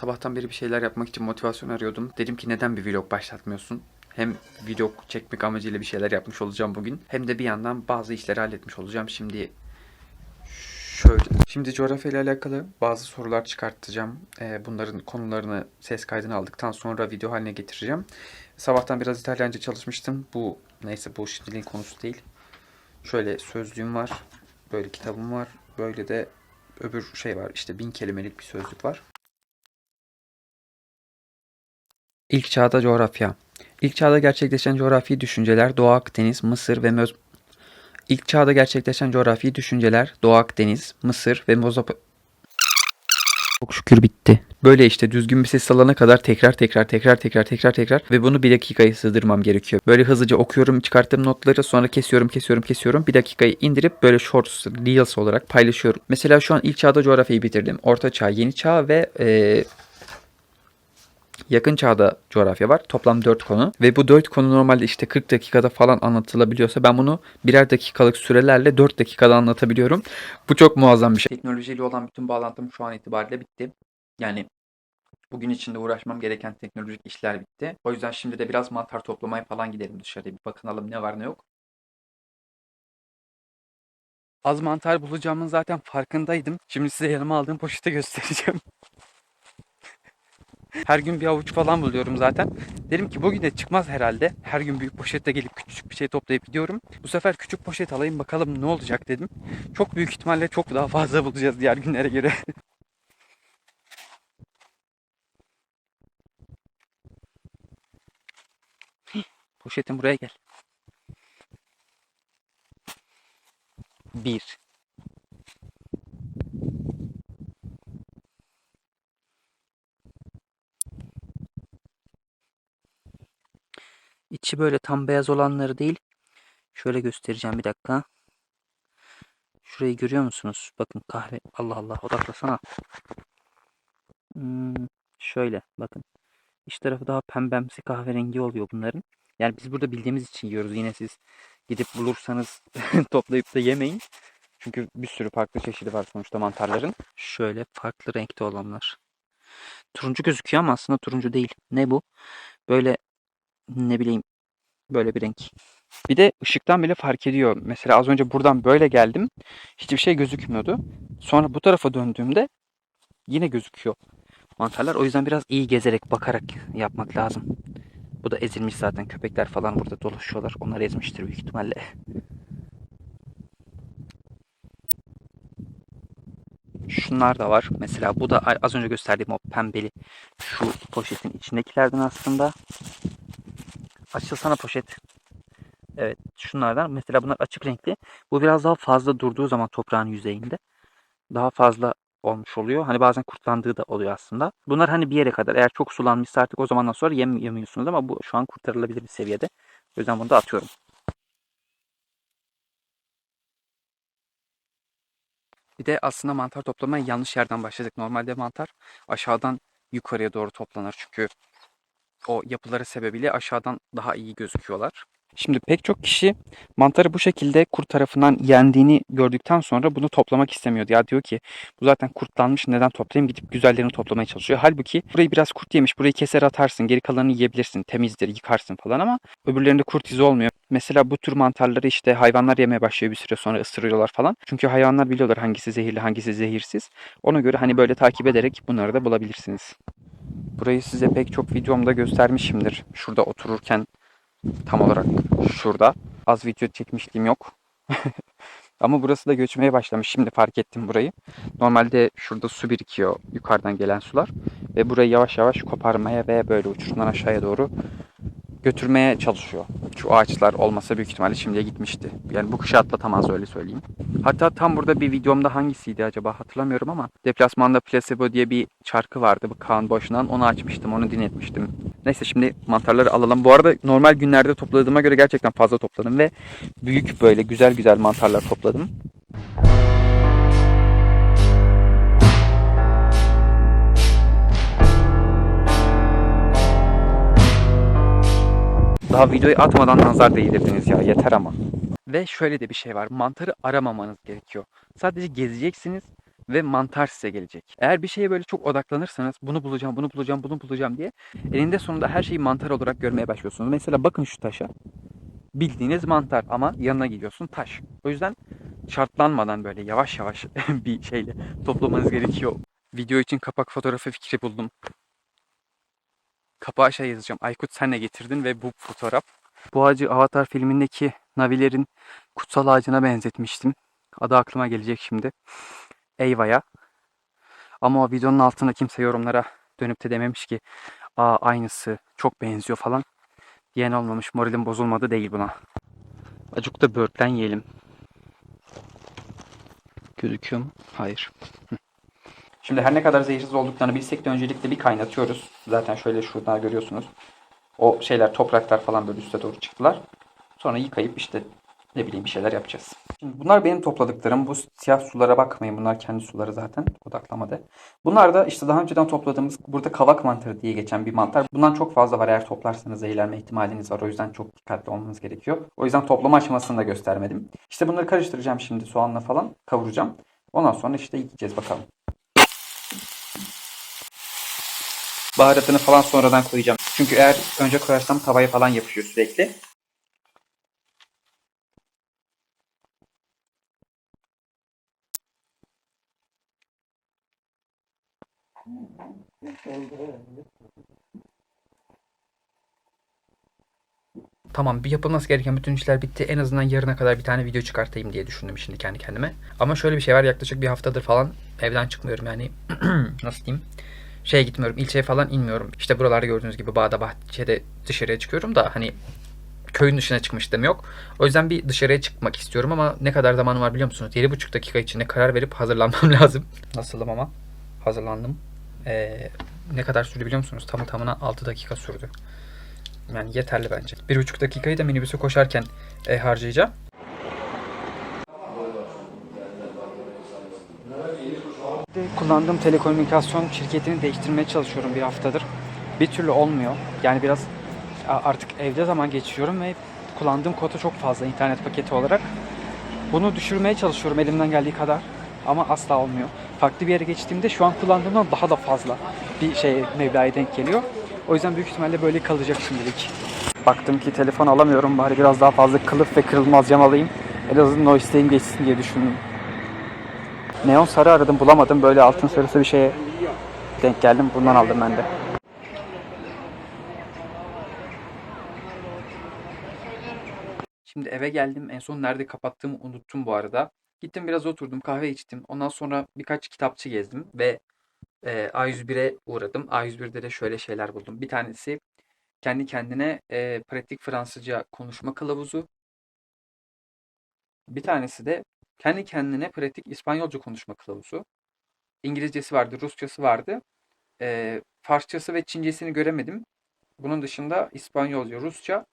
Sabahtan beri bir şeyler yapmak için motivasyon arıyordum. Dedim ki neden bir vlog başlatmıyorsun? Hem vlog çekmek amacıyla bir şeyler yapmış olacağım bugün. Hem de bir yandan bazı işleri halletmiş olacağım. Şimdi şöyle. Şimdi coğrafya ile alakalı bazı sorular çıkartacağım. Ee, bunların konularını ses kaydını aldıktan sonra video haline getireceğim. Sabahtan biraz İtalyanca çalışmıştım. Bu neyse bu şimdiliğin konusu değil. Şöyle sözlüğüm var. Böyle kitabım var. Böyle de öbür şey var. İşte bin kelimelik bir sözlük var. İlk çağda coğrafya. İlk çağda gerçekleşen coğrafi düşünceler Doğu Akdeniz, Mısır ve Möz... İlk çağda gerçekleşen coğrafi düşünceler Doğu Akdeniz, Mısır ve Mozop... Çok şükür bitti. Böyle işte düzgün bir ses alana kadar tekrar tekrar tekrar tekrar tekrar tekrar ve bunu bir dakikaya sığdırmam gerekiyor. Böyle hızlıca okuyorum çıkarttığım notları sonra kesiyorum kesiyorum kesiyorum. Bir dakikayı indirip böyle shorts, reels olarak paylaşıyorum. Mesela şu an ilk çağda coğrafyayı bitirdim. Orta çağ, yeni çağ ve eee Yakın çağda coğrafya var. Toplam 4 konu. Ve bu 4 konu normalde işte 40 dakikada falan anlatılabiliyorsa ben bunu birer dakikalık sürelerle 4 dakikada anlatabiliyorum. Bu çok muazzam bir şey. Teknolojiyle olan bütün bağlantım şu an itibariyle bitti. Yani bugün içinde uğraşmam gereken teknolojik işler bitti. O yüzden şimdi de biraz mantar toplamaya falan gidelim dışarıya. Bir bakınalım ne var ne yok. Az mantar bulacağımın zaten farkındaydım. Şimdi size yanıma aldığım poşeti göstereceğim. Her gün bir avuç falan buluyorum zaten. Dedim ki bugün de çıkmaz herhalde. Her gün büyük poşetle gelip küçük bir şey toplayıp gidiyorum. Bu sefer küçük poşet alayım bakalım ne olacak dedim. Çok büyük ihtimalle çok daha fazla bulacağız diğer günlere göre. Poşetim buraya gel. Bir. İçi böyle tam beyaz olanları değil. Şöyle göstereceğim bir dakika. Şurayı görüyor musunuz? Bakın kahve. Allah Allah odaklasana. Hmm, şöyle bakın. İç tarafı daha pembemsi kahverengi oluyor bunların. Yani biz burada bildiğimiz için yiyoruz. Yine siz gidip bulursanız toplayıp da yemeyin. Çünkü bir sürü farklı çeşidi var sonuçta mantarların. Şöyle farklı renkte olanlar. Turuncu gözüküyor ama aslında turuncu değil. Ne bu? Böyle ne bileyim böyle bir renk. Bir de ışıktan bile fark ediyor. Mesela az önce buradan böyle geldim. Hiçbir şey gözükmüyordu. Sonra bu tarafa döndüğümde yine gözüküyor mantarlar. O yüzden biraz iyi gezerek, bakarak yapmak lazım. Bu da ezilmiş zaten. Köpekler falan burada dolaşıyorlar. Onlar ezmiştir büyük ihtimalle. Şunlar da var. Mesela bu da az önce gösterdiğim o pembeli şu poşetin içindekilerden aslında. Açılsana poşet. Evet şunlardan. Mesela bunlar açık renkli. Bu biraz daha fazla durduğu zaman toprağın yüzeyinde daha fazla olmuş oluyor. Hani bazen kurtlandığı da oluyor aslında. Bunlar hani bir yere kadar. Eğer çok sulanmışsa artık o zamandan sonra yem yemiyorsunuz ama bu şu an kurtarılabilir bir seviyede. O yüzden bunu da atıyorum. Bir de aslında mantar toplamaya yanlış yerden başladık. Normalde mantar aşağıdan yukarıya doğru toplanır. Çünkü o yapıları sebebiyle aşağıdan daha iyi gözüküyorlar. Şimdi pek çok kişi mantarı bu şekilde kurt tarafından yendiğini gördükten sonra bunu toplamak istemiyor. Ya diyor ki bu zaten kurtlanmış neden toplayayım gidip güzellerini toplamaya çalışıyor. Halbuki burayı biraz kurt yemiş burayı keser atarsın geri kalanını yiyebilirsin temizdir yıkarsın falan ama öbürlerinde kurt izi olmuyor. Mesela bu tür mantarları işte hayvanlar yemeye başlıyor bir süre sonra ısırıyorlar falan. Çünkü hayvanlar biliyorlar hangisi zehirli hangisi zehirsiz. Ona göre hani böyle takip ederek bunları da bulabilirsiniz. Burayı size pek çok videomda göstermişimdir. Şurada otururken tam olarak şurada. Az video çekmişliğim yok. Ama burası da göçmeye başlamış. Şimdi fark ettim burayı. Normalde şurada su birikiyor. Yukarıdan gelen sular. Ve burayı yavaş yavaş koparmaya ve böyle uçurumdan aşağıya doğru götürmeye çalışıyor. Şu ağaçlar olmasa büyük ihtimalle şimdiye gitmişti. Yani bu kışı atlatamaz öyle söyleyeyim. Hatta tam burada bir videomda hangisiydi acaba hatırlamıyorum ama Deplasmanda Placebo diye bir şarkı vardı. Bu Kaan Boşnan. Onu açmıştım, onu dinletmiştim. Neyse şimdi mantarları alalım. Bu arada normal günlerde topladığıma göre gerçekten fazla topladım ve büyük böyle güzel güzel mantarlar topladım. Daha videoyu atmadan nazar değdirdiniz ya yeter ama. Ve şöyle de bir şey var. Mantarı aramamanız gerekiyor. Sadece gezeceksiniz ve mantar size gelecek. Eğer bir şeye böyle çok odaklanırsanız bunu bulacağım, bunu bulacağım, bunu bulacağım diye eninde sonunda her şeyi mantar olarak görmeye başlıyorsunuz. Mesela bakın şu taşa. Bildiğiniz mantar ama yanına gidiyorsun taş. O yüzden şartlanmadan böyle yavaş yavaş bir şeyle toplamanız gerekiyor. Video için kapak fotoğrafı fikri buldum. Kapağa şey yazacağım. Aykut sen ne getirdin ve bu fotoğraf. Bu ağacı Avatar filmindeki Navilerin kutsal ağacına benzetmiştim. Adı aklıma gelecek şimdi. Eyva'ya. Ama o videonun altında kimse yorumlara dönüp de dememiş ki Aa aynısı çok benziyor falan. Diyen olmamış. Moralim bozulmadı değil buna. Acık da böğürtlen yiyelim. Gözüküyor mu? Hayır. Hı. Şimdi her ne kadar zehirsiz olduklarını bilsek de öncelikle bir kaynatıyoruz. Zaten şöyle şurada görüyorsunuz. O şeyler topraklar falan böyle üste doğru çıktılar. Sonra yıkayıp işte ne bileyim bir şeyler yapacağız. Şimdi bunlar benim topladıklarım. Bu siyah sulara bakmayın. Bunlar kendi suları zaten. Odaklamadı. Bunlar da işte daha önceden topladığımız burada kavak mantarı diye geçen bir mantar. Bundan çok fazla var. Eğer toplarsanız zehirlenme ihtimaliniz var. O yüzden çok dikkatli olmanız gerekiyor. O yüzden toplama aşamasını da göstermedim. İşte bunları karıştıracağım şimdi soğanla falan. Kavuracağım. Ondan sonra işte yiyeceğiz bakalım. Baharatını falan sonradan koyacağım. Çünkü eğer önce koyarsam tavaya falan yapışıyor sürekli. Tamam bir yapılması gereken bütün işler bitti. En azından yarına kadar bir tane video çıkartayım diye düşündüm şimdi kendi kendime. Ama şöyle bir şey var yaklaşık bir haftadır falan evden çıkmıyorum yani nasıl diyeyim. Şeye gitmiyorum ilçeye falan inmiyorum. İşte buralarda gördüğünüz gibi bağda bahçede dışarıya çıkıyorum da hani köyün dışına çıkmıştım yok. O yüzden bir dışarıya çıkmak istiyorum ama ne kadar zamanım var biliyor musunuz? 7,5 dakika içinde karar verip hazırlanmam lazım. Nasılım ama? Hazırlandım. Ee, ne kadar sürdü biliyor musunuz? Tamı tamına 6 dakika sürdü. Yani yeterli bence. Bir buçuk dakikayı da minibüse koşarken e, harcayacağım. Kullandığım telekomünikasyon şirketini değiştirmeye çalışıyorum bir haftadır. Bir türlü olmuyor. Yani biraz artık evde zaman geçiriyorum ve kullandığım kota çok fazla internet paketi olarak. Bunu düşürmeye çalışıyorum elimden geldiği kadar. Ama asla olmuyor. Farklı bir yere geçtiğimde şu an kullandığımdan daha da fazla bir şey Mevla'ya denk geliyor. O yüzden büyük ihtimalle böyle kalacak şimdilik. Baktım ki telefon alamıyorum. Bari biraz daha fazla kılıf ve kırılmaz cam alayım. En azından o isteğim geçsin diye düşündüm. Neon sarı aradım bulamadım. Böyle altın sarısı bir şeye denk geldim. Bundan aldım ben de. Şimdi eve geldim. En son nerede kapattığımı unuttum bu arada. Gittim biraz oturdum kahve içtim. Ondan sonra birkaç kitapçı gezdim ve e, A101'e uğradım. A101'de de şöyle şeyler buldum. Bir tanesi kendi kendine e, pratik Fransızca konuşma kılavuzu. Bir tanesi de kendi kendine pratik İspanyolca konuşma kılavuzu. İngilizcesi vardı, Rusçası vardı. E, Farsçası ve Çincesini göremedim. Bunun dışında İspanyolca, Rusça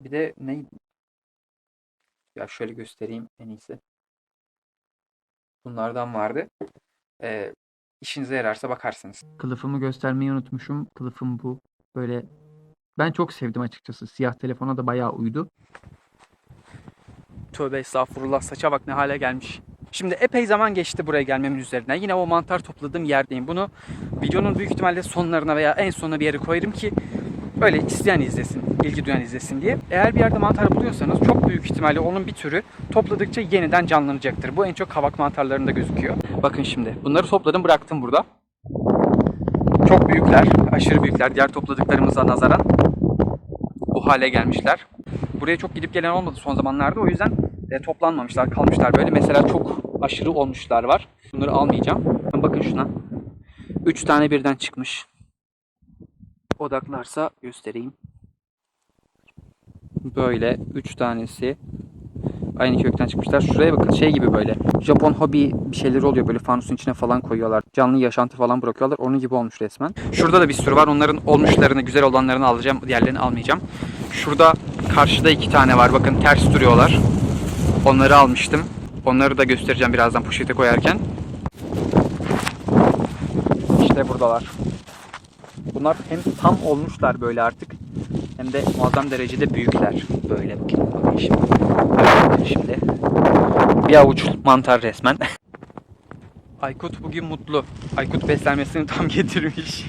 bir de ne? Ya şöyle göstereyim en iyisi. Bunlardan vardı. E, işinize yararsa bakarsınız. Kılıfımı göstermeyi unutmuşum. Kılıfım bu. Böyle ben çok sevdim açıkçası. Siyah telefona da bayağı uydu. Tövbe estağfurullah saça bak ne hale gelmiş. Şimdi epey zaman geçti buraya gelmemin üzerinden. Yine o mantar topladığım yerdeyim. Bunu videonun büyük ihtimalle sonlarına veya en sonuna bir yere koyarım ki öyle isteyen izlesin, ilgi duyan izlesin diye. Eğer bir yerde mantar buluyorsanız çok büyük ihtimalle onun bir türü topladıkça yeniden canlanacaktır. Bu en çok kavak mantarlarında gözüküyor. Bakın şimdi bunları topladım bıraktım burada. Çok büyükler, aşırı büyükler diğer topladıklarımıza nazaran bu hale gelmişler. Buraya çok gidip gelen olmadı son zamanlarda o yüzden e, toplanmamışlar, kalmışlar böyle. Mesela çok aşırı olmuşlar var. Bunları almayacağım. Bakın şuna. 3 tane birden çıkmış. Odaklarsa göstereyim. Böyle 3 tanesi aynı kökten çıkmışlar. Şuraya bakın şey gibi böyle. Japon hobi bir şeyleri oluyor böyle fanusun içine falan koyuyorlar. Canlı yaşantı falan bırakıyorlar. Onun gibi olmuş resmen. Şurada da bir sürü var. Onların olmuşlarını, güzel olanlarını alacağım. Diğerlerini almayacağım. Şurada karşıda iki tane var. Bakın ters duruyorlar. Onları almıştım. Onları da göstereceğim birazdan poşete koyarken. İşte buradalar. Bunlar hem tam olmuşlar böyle artık hem de muazzam derecede büyükler. Böyle bakın şimdi. Şimdi. Bir avuç mantar resmen. Aykut bugün mutlu. Aykut beslenmesini tam getirmiş.